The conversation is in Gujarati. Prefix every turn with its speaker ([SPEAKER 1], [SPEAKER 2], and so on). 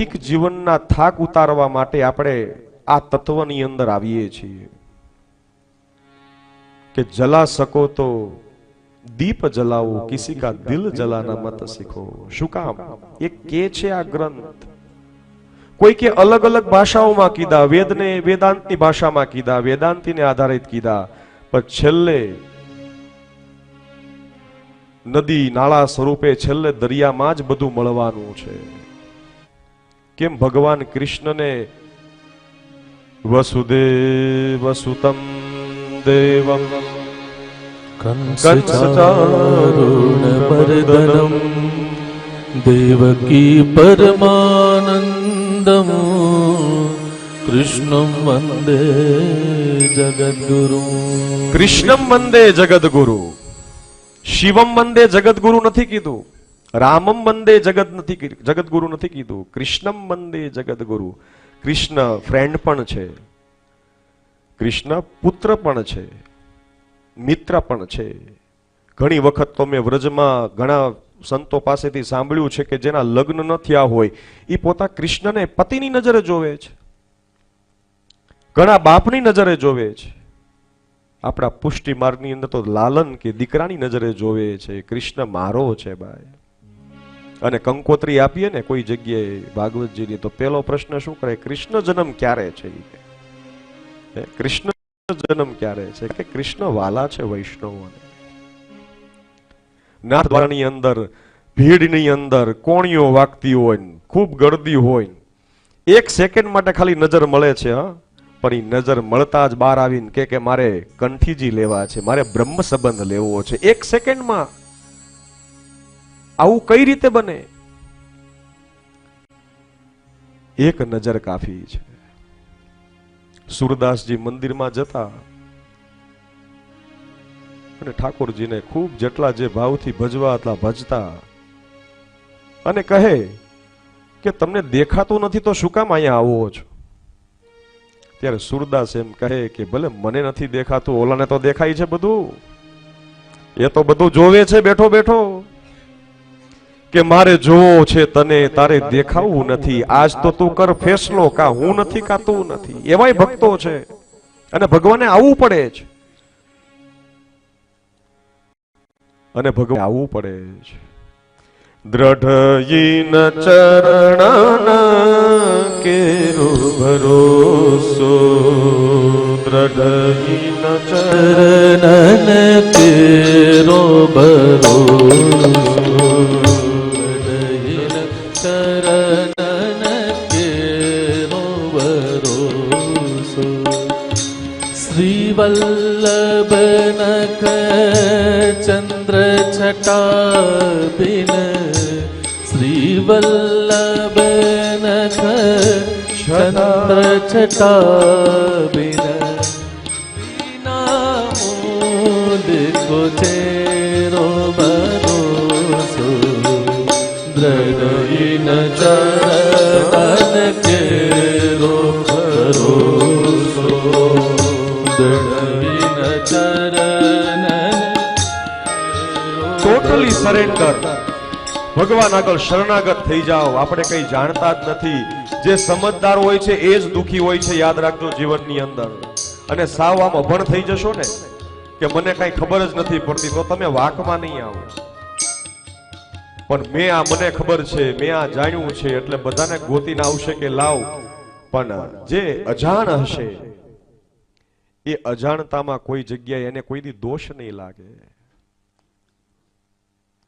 [SPEAKER 1] લૌકિક જીવનના થાક ઉતારવા માટે આપણે આ તત્વની અંદર આવીએ છીએ કે જલા શકો તો દીપ જલાવો કિસી કા દિલ જલાના મત શીખો. શું કામ? એ કે છે આ ગ્રંથ? કોઈ કે અલગ અલગ ભાષાઓમાં કીધા, વેદને વેદાંતની ભાષામાં કીધા, વેદાંતિને આધારિત કીધા, પણ છેલ્લે નદી, નાળા સ્વરૂપે છેલ્લે દરિયામાં જ બધું મળવાનું છે. કેમ ભગવાન કૃષ્ણને વસુદેવસુતમ દેવમ?
[SPEAKER 2] કંસચારુણમર્દનમ દેવકી પરમાનંદમ કૃષ્ણમ વંદે જગદગુરુ.
[SPEAKER 1] કૃષ્ણમ વંદે જગદગુરુ. શિવમ વંદે જગદગુરુ નથી કીધું. રામમ વંદે જગત નથી જગતગુરુ નથી કીધું. કૃષ્ણમ વંદે જગતગુરુ કૃષ્ણ ફ્રેન્ડ પણ છે. કૃષ્ણ પુત્ર પણ છે. મિત્ર પણ છે. ઘણી વખત તો મેં વ્રજમાં ઘણા સંતો પાસેથી સાંભળ્યું છે કે જેના લગ્ન ન થયા હોય એ પોતા કૃષ્ણને પતિની નજરે જોવે છે. ઘણા બાપની નજરે જોવે છે. આપણા પુષ્ટિ માર્ગની અંદર તો લાલન કે દીકરાની નજરે જોવે છે. કૃષ્ણ મારો છે, ભાઈ. અને કંકોત્રી આપીએ ને કોઈ જગ્યાએ ભાગવતજીની તો પેલો પ્રશ્ન શું કરે? કૃષ્ણ જન્મ ક્યારે છે કૃષ્ણ જન્મ ક્યારે છે? કે કૃષ્ણ વાલા છે વૈષ્ણવોને. નાથદ્વારાની અંદર, ભીડની અંદર, કોણીઓ વાગતી હોય ખૂબ ગળદી હોય એક સેકન્ડ માટે ખાલી નજર મળે છે, હા? પણ એ નજર મળતા જ બહાર આવીને કે મારે કંઠીજી લેવા છે, મારે બ્રહ્મ સંબંધ લેવો છે. એક સેકન્ડમાં આવું કઈ રીતે બને? એક નજર કાફી છે. સુરદાસજી મંદિરમાં જતા અને ઠાકોરજીને ખૂબ જેટલા જે ભાવથી ભજવા હતા, ભજતા અને કહે કે, તમને દેખાતું નથી તો શું કામ અહીંયા આવો છો? ત્યારે સુરદાસ એમ કહે કે, ભલે મને નથી દેખાતું, ઓલાને તો દેખાય છે બધું. એ તો બધું જોવે છે બેઠો બેઠો કે મારે જોવો છે તને, તારે દેખાવું નથી. આજ તો તું કર ફેસલો કા હું નથી કા તું નથી. એવાય ભક્તો છે. અને ભગવાને આવવું પડે છે અને ભગવાન આવવું પડે છે દ્રઢયીન ચરણ કે ભરોસો દ્રઢયીન ચરણ
[SPEAKER 2] કેરો ભરોસો श्रीवल्लभ नख चन्द्र छटा बिन श्रीवल्लभ नख चन्द्र छटा
[SPEAKER 1] ટોટલી સરેન્ડર ભગવાન આગળ શરણાગત થઈ જાઓ. આપણે કઈ જાણતા જ નથી. જે સમજદાર હોય છે, એ જ દુખી હોય છે, યાદ રાખજો જીવનની અંદર. અને સાવ આમ અભણ થઈ જશો ને, કે મને કઈ ખબર જ નથી પડતી, તો તમે વાકમાં નહીં આવો. પણ મેં આ મને ખબર છે, મેં આ જાણ્યું છે, એટલે બધાને ગોતીને આવશે કે લાવ. પણ જે અજાણ હશે, એ અજાણતામાં કોઈ જગ્યાએ એને કોઈની દોષ નહીં લાગે.